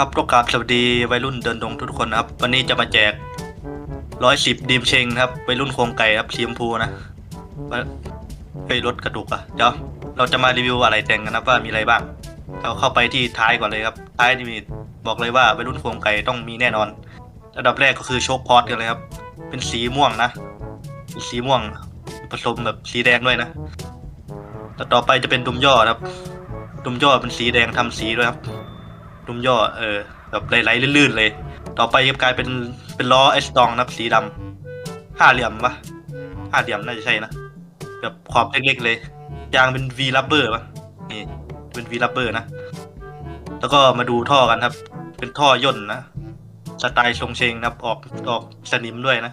ครับก็กราบสวัสดีวัยรุ่นเดินดงทุกคนนะครับ วันนี้จะมาแจกร้อยสิบดีมเชงครับวัยรุ่นโครงไก่ครับสีชมพูนะไปรถกระดูกอะเดี๋ยวเราจะมารีวิวอะไรแต่งกันนะว่ามีอะไรบ้าง เราเข้าไปที่ท้ายก่อนเลยครับ ท้ายนี่มีบอกเลยว่าวัยรุ่นโครงไก่ต้องมีแน่นอนระดับแรกก็คือโชคพอดกันเลยครับ เป็นสีม่วงนะสีม่วงผสมแบบสีแดงด้วยนะแล้วต่อไปจะเป็นดุมย่อครับดุมย่อเป็นสีแดงทำสีด้วยครับ ดุมย่อเออแบบไหลๆลื่นๆเลย ต่อไปจะกลายเป็นเป็นล้อเอสตองนะครับสีดำห้าเหลี่ยมปะห้าเหลี่ยมน่าจะใช่นะแบบขอบเล็กๆเลยยางเป็น V rubber ปะนี่เป็น V rubber นะแล้วก็มาดูท่อกันครับ เป็นท่อย่นนะสไตล์ชงเชงนะครับออกออกสนิมด้วยนะ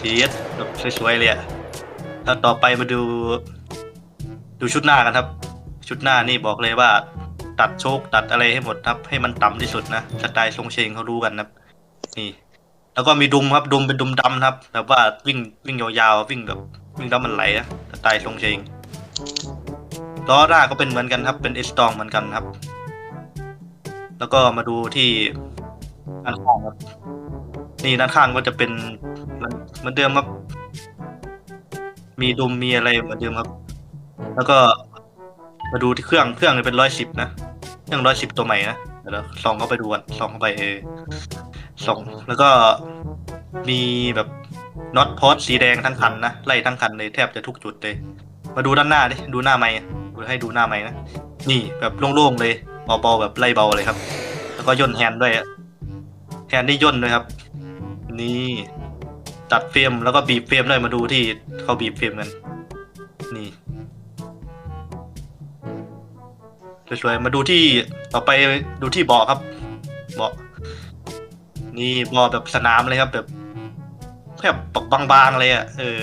สีแบบสวยๆเลยอะแล้วต่อไปมาดู ดูชุดหน้ากันครับ ชุดหน้านี่บอกเลยว่า ตัดโชคตัดอะไรให้หมดครับ ให้มันต่ำที่สุดนะสไตล์ทรงเชงเขารู้กันนะครับนี่ แล้วก็มีดุมครับดุมเป็นดุมดำครับแบบว่าวิ่งวิ่งยาวๆวิ่งแบบวิ่งแล้วมันไหลอะสไตล์ทรงเชงล้อหน้าก็เป็นเหมือนกันครับ เป็นเอสตองเหมือนกันครับ แล้วก็มาดูที่ด้านข้างครับนี่ด้านข้างก็จะเป็นเหมือนเดิมครับ มีดุมมีอะไรเหมือนเดิมครับ แล้วก็ มาดูที่เครื่องเครื่องเนี่ยเป็นร้อยสิบนะเครื่องร้อยสิบตัวใหม่นะเดี๋ยวส่องเข้าไปดูกันส่องเข้าไปเออส่องแล้วก็มีแบบน็อตพอสสีแดงทั้งคันนะไล่ทั้งคันเลยแทบจะทุกจุดเลย มาดูด้านหน้าดิดูหน้าไม้ดูให้ดูหน้าไม้นะนี่แบบโล่งๆเลยเบาๆแบบไล่เบาเลยครับ แล้วก็ย่นแฮนด์ด้วยแฮนด์นี่ย่นด้วยครับ นี่ตัดเฟรมแล้วก็บีบเฟรมด้วยมาดูที่เขาบีบเฟรมกันนี่ สวยๆมาดูที่ต่อไปดูที่เบาะครับ เบาะนี่เบาะแบบสนามเลยครับ แบบแค่บางๆเลยอะเออ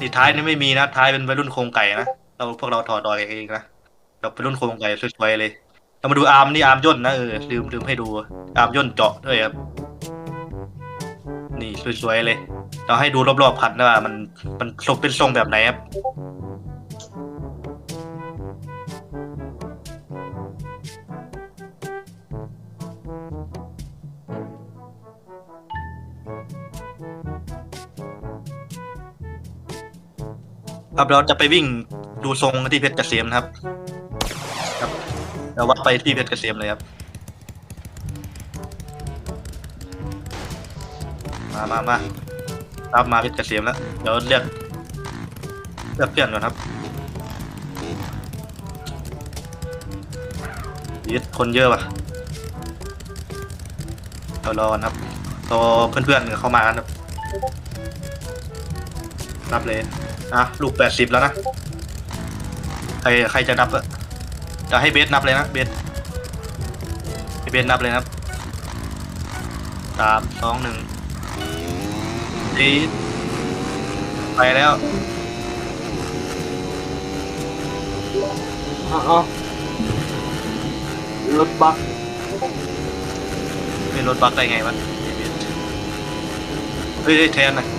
นี่ท้ายนี่ไม่มีนะท้ายเป็นวัยรุ่นโครงไก่นะเราพวกเราถอดดอยเองนะแบบวัยรุ่นโครงไก่สวยๆเลยเรามาดูอาร์มนี่อาร์มย่นนะเออลืมลืมให้ดูอาร์มย่นเจาะด้วยครับนี่สวยๆเลย เราให้ดูรอบๆคันว่ามันมันทรงเป็นทรงแบบไหนครับ ครับเราจะไปวิ่งดูทรงที่เพชรเกษมนะครับ ครับเราวัดไปที่เพชรเกษมเลยครับ มามามาตามมาเพชรเกษมแล้วเดี๋ยวเรียกเรียกเพื่อนก่อนครับยึดคนเยอะว่ะเรารอนครับรอเพื่อนๆเข้ามากันครับ นับเลยอะลูกแปดสิบแล้วนะ ใครใครจะนับอะจะให้เบสนับเลยนะเบสให้เบสนับเลยนะครับสามสองหนึ่งดีไปแล้วเอาเอารถบัสเป็นรถบักได้ไงวะเฮ้ยเฮ้ยแทนหน่อย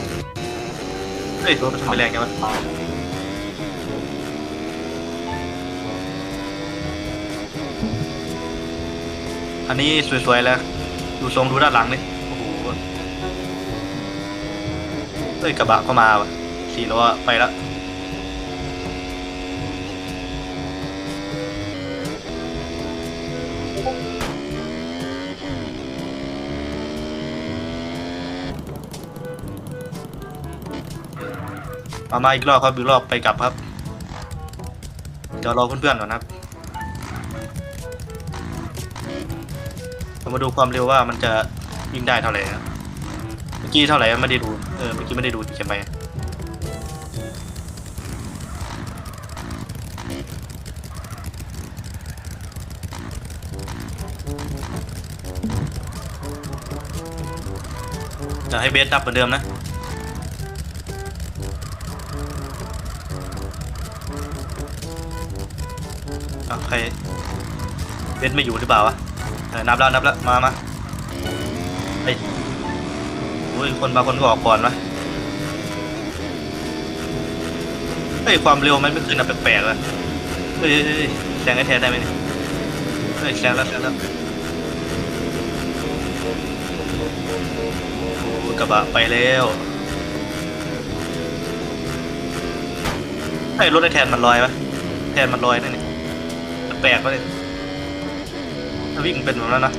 เฮ้ยรถมันทำไมแรงจังวะอันนี้สวยๆแล้ว ดูทรงดูด้านหลังนี่โอ้โหเฮ้ยกระบะก็มาวะสี่ล้อไปแล้ว เอามาอีกรอบครับอีกรอบไปกลับครับ เดี๋ยวรอเพื่อนๆก่อนนะครับเรามาดูความเร็วว่ามันจะวิ่งได้เท่าไหร่นะเมื่อกี้เท่าไหร่ไม่ได้ดู เออ เมื่อกี้ไม่ได้ดูเขียไปจะให้เบสดับเหมือนเดิมนะ อะใครเบสไม่อยู่หรือเปล่าวะนับแล้วนับแล้วมามาไอ้โอ้ยคนบางคนก็ออกก่อนวะเฮ้ยความเร็วมันไม่ขึ้นอะแปลกๆเลยเฮ้ยแซงไอ้แทนได้ไหมเนี่ยเฮ้ยแซงแล้วแซงแล้วโอ้กระบะไปแล้วไอ้รถไอ้แทนมันลอยปะแทนมันลอยนั่นนี่ แปลกเนี่ยถ้าวิ่งเป็นแบบนั้นนะ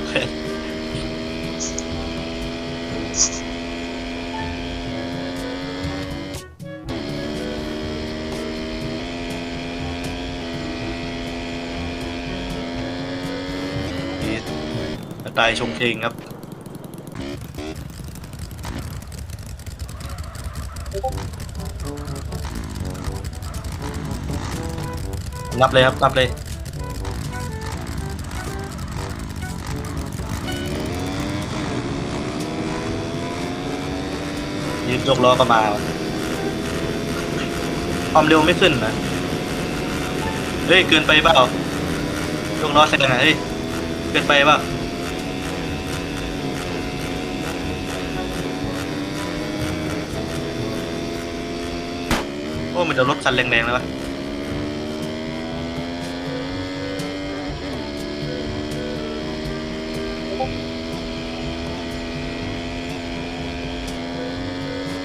กระต่ายชงเพลงครับนับเลยครับนับเลย ยึดยกล้อก็มาความเร็วไม่ขึ้นนะเฮ้ยเกินไปเปล่ายกล้อแซงอะเฮ้ยเกินไปเปล่าโอ้มันจะรถคันแรงๆแล้ววะ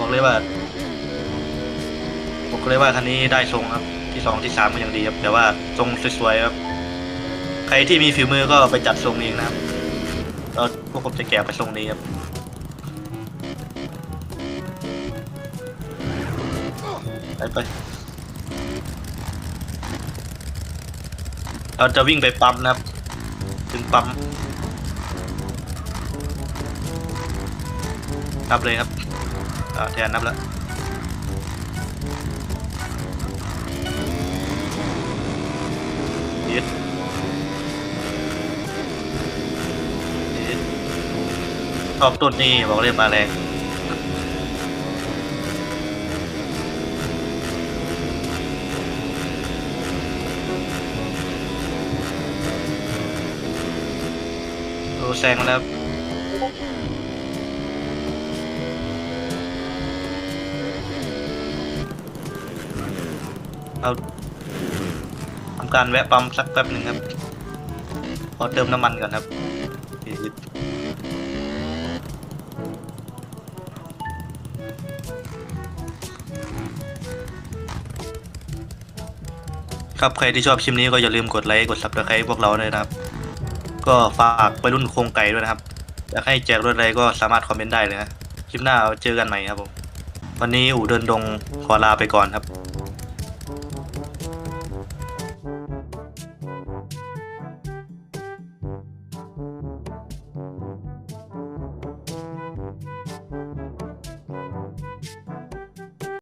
บอกเลยว่าบอกเลยว่าคันนี้ได้ทรงครับ ที่สองที่สามก็ยังดีครับ แต่ว่าทรงสวยๆครับ ใครที่มีฝีมือก็ไปจัดทรงเองนะครับพวกผมจะแกะไปทรงนี้ครับไปไปเราจะวิ่งไปปั๊มนะครับ ถึงปั๊มนับเลยครับ แทนนับแล้วยึดยึดออกต้นนี่บอกเลยมาแรงโอ้แซงแล้ว เอาทำการแวะปั๊มสักแป๊บหนึ่งครับ ขอเติมน้ำมันก่อนครับครับใครที่ชอบคลิปนี้ก็อย่าลืมกดไลค์กด subscribe พวกเราด้วยนะครับ ก็ฝากไปรุ่นโครงไก่ด้วยนะครับอยากให้แจกรถอะไรก็สามารถคอมเมนต์ได้เลยนะ คลิปหน้าเจอกันใหม่ครับผม วันนี้อู่เดินดงขอลาไปก่อนครับ